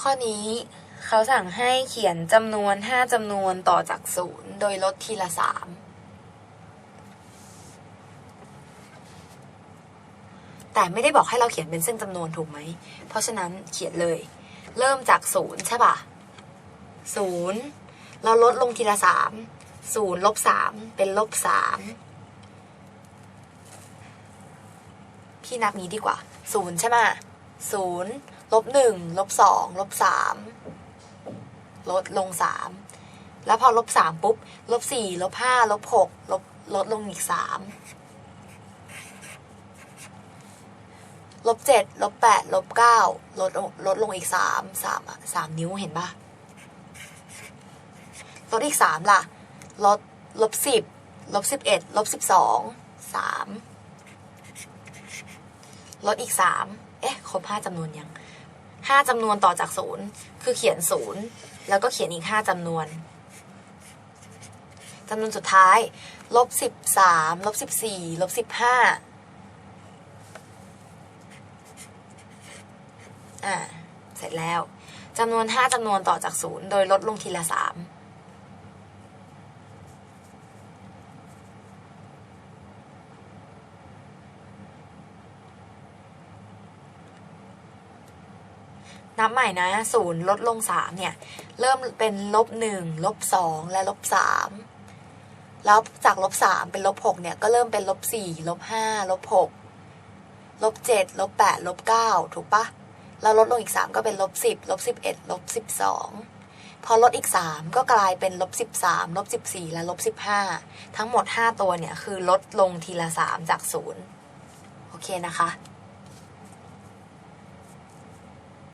ข้อนี้เขาสั่งให้เขียนจำนวน 5จำนวนต่อจากศูนย์โดยลดทีละ 3 แต่ไม่ได้บอกให้เราเขียนเป็นเส้นจำนวนถูกไหม เพราะฉะนั้นเขียนเลย เริ่มจากศูนย์ใช่ปะศูนย์เราลดลงทีละสามศูนย์ลบสามเป็นลบสามพี่นับนี้ดีกว่าศูนย์ใช่ไหม ศูนย์ลบหนึ่งลบสองลบสามลดลงสามแล้วพอลบสามปุ๊บลบสี่ลบห้าลบหกลบลดลงอีกสามลบเจ็ดลบแปดลบเก้าลดลดลงอีกสามสามอะสามนิ้วเห็นปะลดอีกสามล่ะ ลดลบสิบลบสิบเอ็ดลบสิบสองสามลดอีกสาม เอ๊ะครบห้าจำนวนยังห้าจำนวนต่อจากศูนย์คือเขียนศูนย์แล้วก็เขียนอีกห้าจำนวนจำนวนสุดท้ายลบสิบสามลบสิบสี่ลบสิบห้าอ่า เสร็จแล้วจำนวนห้าจำนวนต่อจากศูนย์โดยลดลงทีละสาม นับใหม่นะศูนย์ลดลงสามเนี่ย เริ่มเป็นลบหนึ่งลบสองและลบสามแล้วจากลบสามเป็นลบหกเนี่ย ก็เริ่มเป็นลบสี่ลบห้าลบหกลบเจ็ดลบแปดลบเก้าถูกปะแล้วลดลงอีกสามก็เป็นลบสิบลบสิบเอ็ดลบสิบสองพอลดอีกสามก็กลายเป็นลบสิบสามลบสิบสี่และลบสิบห้าทั้งหมดห้าตัวเนี่ย คือลดลงทีละสามจากศูนย์โอเคนะคะ